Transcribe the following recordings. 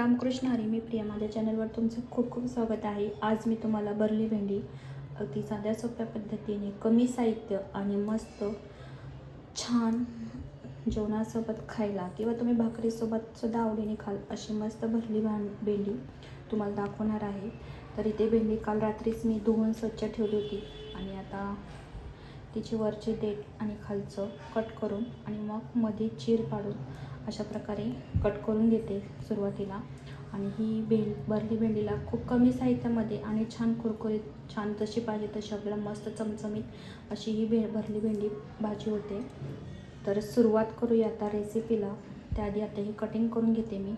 रामकृष्ण हरी मी प्रिया. माझ्या चॅनलवर तुमचं खूप खूप स्वागत आहे. आज मी तुम्हाला बरली भेंडी अगदी साध्या सोप्या पद्धतीने कमी साहित्य आणि मस्त छान जेवणासोबत खायला किंवा तुम्ही भाकरीसोबत सुद्धा आवडीने खाल अशी मस्त भरली भां भेंडी तुम्हाला दाखवणार आहे. तर इथे भेंडी काल रात्रीच मी धुवून स्वच्छ ठेवली होती आणि आता तिची वरची देठ आणि खालचं कट करून आणि मग मध्ये चीर पाडून अशा प्रकारे कट करून घेते सुरुवातीला. आणि ही भेंड भरली भेंडीला खूप कमी साहित्यामध्ये आणि छान कुरकुरीत छान तशी पाहिजे तशी आपल्याला मस्त चमचमीत अशी ही भे भरली भेंडी भाजी होते. तर सुरुवात करूया आता रेसिपीला त्याआधी आता ही कटिंग करून घेते मी.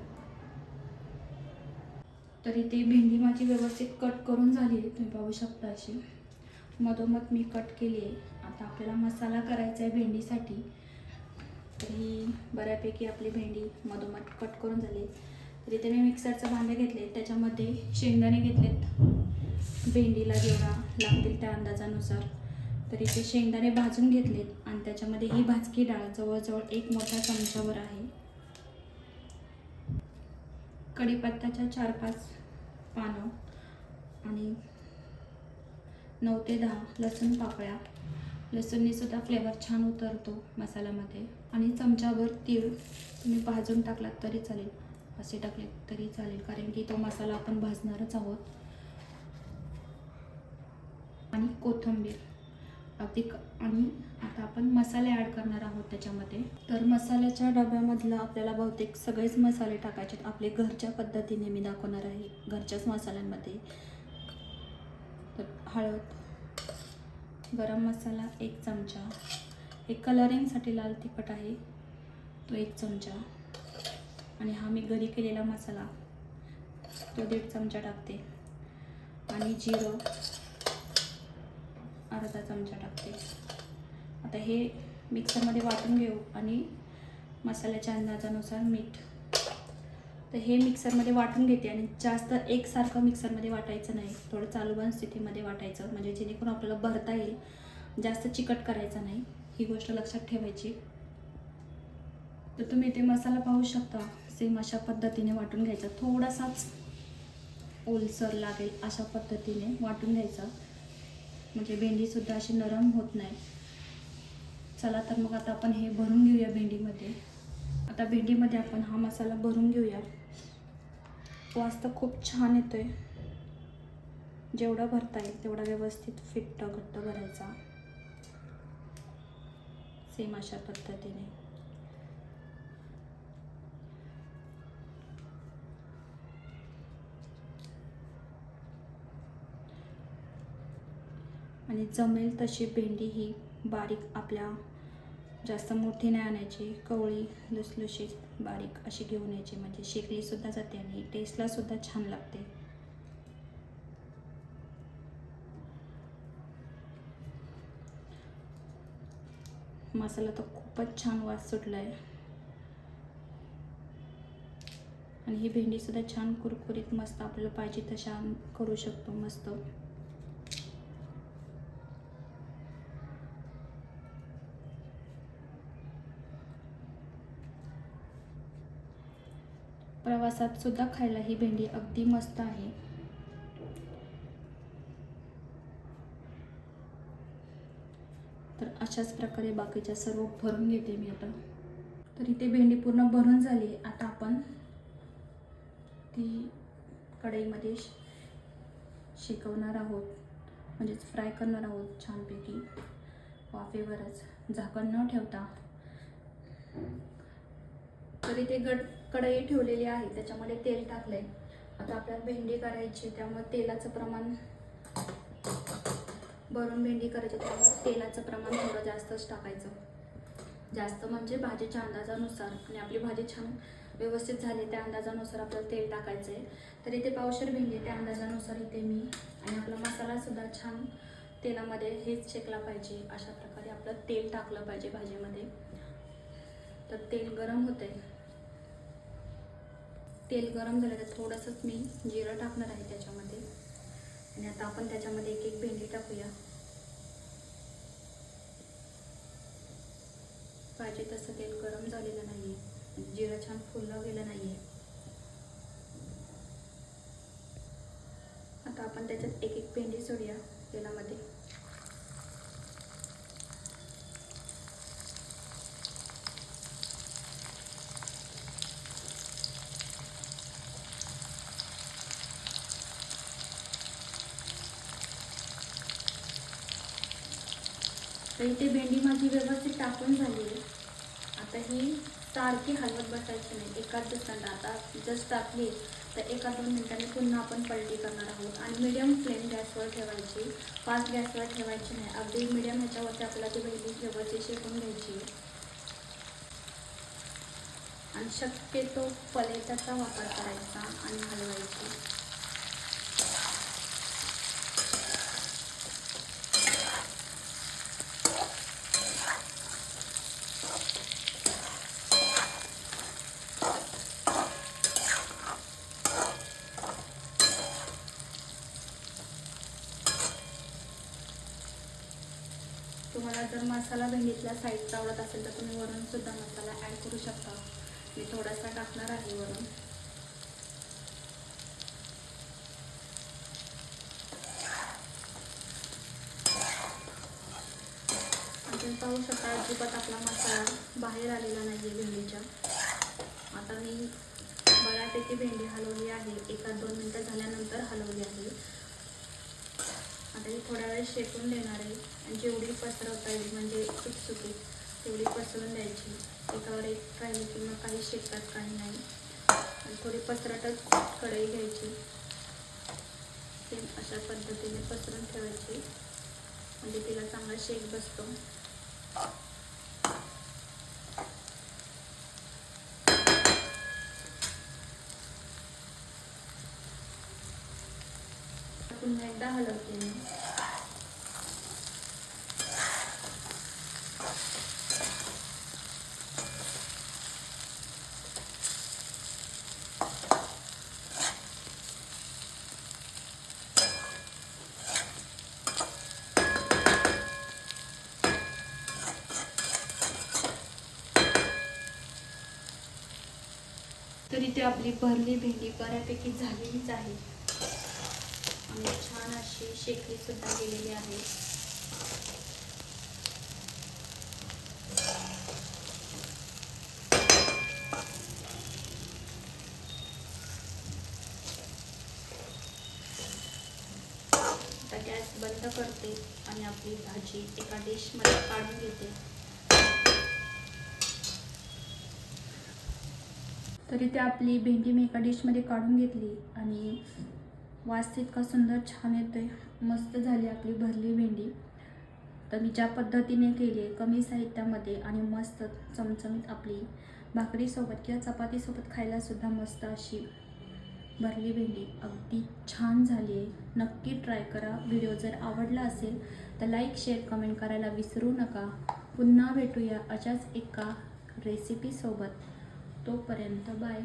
तर इथे भेंडी माझी व्यवस्थित कट करून झाली आहे. तुम्ही पाहू शकता अशी. मधोमध मी कट केली आहे. आता आपल्याला मसाला करायचा आहे भेंडीसाठी. तर ही बऱ्यापैकी आपली भेंडी मधोमध कट करून झाली. तर इथे मी मिक्सरचं भांडे घेतले. त्याच्यामध्ये शेंगदाणे घेतलेत. भेंडीला जेवढा लागतील त्या अंदाजानुसार. तर इथे शेंगदाणे भाजून घेतलेत. आणि त्याच्यामध्ये ही भाजकी डाळ जवळजवळ एक मोठा चमचावर आहे. कढीपत्त्याच्या चार पाच पानं आणि नऊ ते दहा लसूण पाकळ्या. लसूणनीसुद्धा फ्लेवर छान उतरतो मसाल्यामध्ये. आणि चमच्याभर तीळ तुम्ही भाजून टाकलात तरी चालेल. असे टाकले तरी चालेल कारण की तो मसाला आपण भाजणारच आहोत. आणि कोथिंबीर. अगदी आणि आता आपण मसाले ॲड करणार आहोत त्याच्यामध्ये. तर मसाल्याच्या डब्यामधलं आपल्याला बहुतेक सगळेच मसाले टाकायचे आहेत. आपले घरच्या पद्धतीने मी दाखवणार आहे. घरच्याच मसाल्यांमध्ये. तर हळद गरम मसाला एक चमचा एक कलरिंगसाठी लाल तिखट आहे तो एक चमचा. आणि हा मी घरी केलेला मसाला तो दीड चमचा टाकते. आणि जिरं अर्धा चमचा टाकते. आता हे मिक्सरमध्ये वाटून घेऊ आणि मसाल्याच्या अंदाजानुसार मीठ तर हे मिक्सरमध्ये वाटून घेते आणि जास्त एकसारखं मिक्सरमध्ये वाटायचं नाही. थोडं चालू स्थितीमध्ये वाटायचं. म्हणजे जेणेकरून आपल्याला भरता येईल. जास्त चिकट करायचं नाही. ही गोष्ट लक्षात ठेवायची. तर तुम्ही इथे मसाला पाहू शकता. सेम अशा पद्धतीने वाटून घ्यायचा. थोडासाच ओलसर लागेल अशा पद्धतीने वाटून घ्यायचा. म्हणजे भेंडीसुद्धा अशी नरम होत नाही. चला तर मग आता आपण हे भरून घेऊया भेंडीमध्ये. आता भेंडीमध्ये आपण हा मसाला भरून घेऊया. वास तर खूप छान येतो आहे जेवढा भरता येईल तेवढा व्यवस्थित फिट्ट घट्ट भरायचा. सेम अशा पद्धतीने. आणि जमेल तशी भेंडी ही बारीक आपल्या जास्त मोठी नाही आणायची कवळी लुसलुशीत बारीक अशी घेऊन यायची. म्हणजे शेकलीसुद्धा जाते आणि टेस्टलासुद्धा छान लागते. मसाला तर खूपच छान वास सुटला आहे आणि ही भेंडीसुद्धा छान कुरकुरीत मस्त आपल्याला पाहिजे तशा करू शकतो मस्त. प्रवासात सुद्धा खायला ही भेंडी अगदी मस्त आहे. तर अशाच प्रकारे बाकीच्या सर्व भरून घेते मी आता. तर इथे भेंडी पूर्ण भरून झाली. आता आपण ती कढईमध्ये श- शेकवणार आहोत. म्हणजेच फ्राय करणार आहोत छानपैकी. वाफेवरच झाकण न ठेवता. तर इथे गड कढई ठेवलेली आहे त्याच्यामध्ये तेल टाकलंय. आता आपल्याला भेंडी करायची त्यामुळे तेलाचं प्रमाण भरून भेंडी करायची त्यामुळे तेलाचं प्रमाण थोडं जास्तच टाकायचं. जास्त म्हणजे भाजीच्या अंदाजानुसार आणि आपली भाजी छान व्यवस्थित झाली त्या अंदाजानुसार आपल्याला तेल टाकायचं आहे तर इथे पावशर भेंडी त्या अंदाजानुसार इथे मी आणि आपला मसालासुद्धा छान तेलामध्ये हेच शेकला पाहिजे अशा प्रकारे आपलं तेल टाकलं पाहिजे भाजीमध्ये. तर तेल गरम होते तेल गरम झालं तर थोडंसंच मी जिरं टाकणार आहे त्याच्यामध्ये. आणि आता आपण त्याच्यामध्ये एक एक भेंडी टाकूया. पाहिजे तसं तेल गरम झालेलं नाही आहे जिरं छान फुललं गेलं नाही आहे आता आपण त्याच्यात एक एक भेंडी सोडूया तेलामध्ये. तर इथे भेंडी माझी व्यवस्थित टाकून झाली आहे. आता ही सारखी हलवत बसायची नाही. एकाच दुसऱ्यांदा आता जस्ट टाकली तर एका दोन मिनिटांनी पुन्हा आपण पलटी करणार आहोत. आणि मीडियम फ्लेम गॅसवर ठेवायची. फास्ट गॅसवर ठेवायची नाही. अगदी मिडियम ह्याच्यावरती आपल्याला ती भेंडी व्यवस्थित शेकून घ्यायची आणि शक्यतो पलेटाचा वापर करायचा आणि हलवायची. तुम्हाला जर मसाला भेंडीतला साईडचा आवडत असेल तर तुम्ही वरून सुद्धा मसाला ॲड करू शकता. मी थोडासा टाकणार आहे वरून. आपण पाहू शकता अजिबात आपला मसाला बाहेर आलेला नाही आहे भेंडीच्या. आता मी बऱ्यापैकी भेंडी हलवली आहे. एका दोन मिनटं झाल्यानंतर हलवली आहे. आता ही थोड्या वेळ शेकून देणार आहे. आणि जेवढी पसरवता येईल म्हणजे सुटसुटीत तेवढी पसरवून द्यायची. एकावर एक राहिली किंवा काही शेकतात काही नाही. आणि थोडी पसरटच कढई घ्यायची. सेम अशा पद्धतीने पसरून ठेवायची. म्हणजे तिला चांगला शेक बसतो पुन्हा एकदा हलवते मी. तर इथे आपली भरली भेंडी बऱ्यापैकी झालेलीच आहे. आणि छान अशी शेकली सुद्धा गेलेली आहे. गॅस बंद करते आणि आपली भाजी एका डिशमध्ये काढून घेते. तरी ते आपली भेंडी मी एका डिशमध्ये काढून घेतली आणि वास इतका सुंदर छान येतोय. मस्त झाली आपली भरली भेंडी. तर मी ज्या पद्धतीने केली आहे कमी साहित्यामध्ये आणि मस्त चमचमीत आपली भाकरीसोबत किंवा चपातीसोबत खायलासुद्धा मस्त अशी भरली भेंडी. अगदी छान झाली आहे. नक्की ट्राय करा. व्हिडिओ जर आवडला असेल तर लाईक शेअर कमेंट करायला विसरू नका. पुन्हा भेटूया अशाच एका रेसिपीसोबत तोपर्यंत बाय.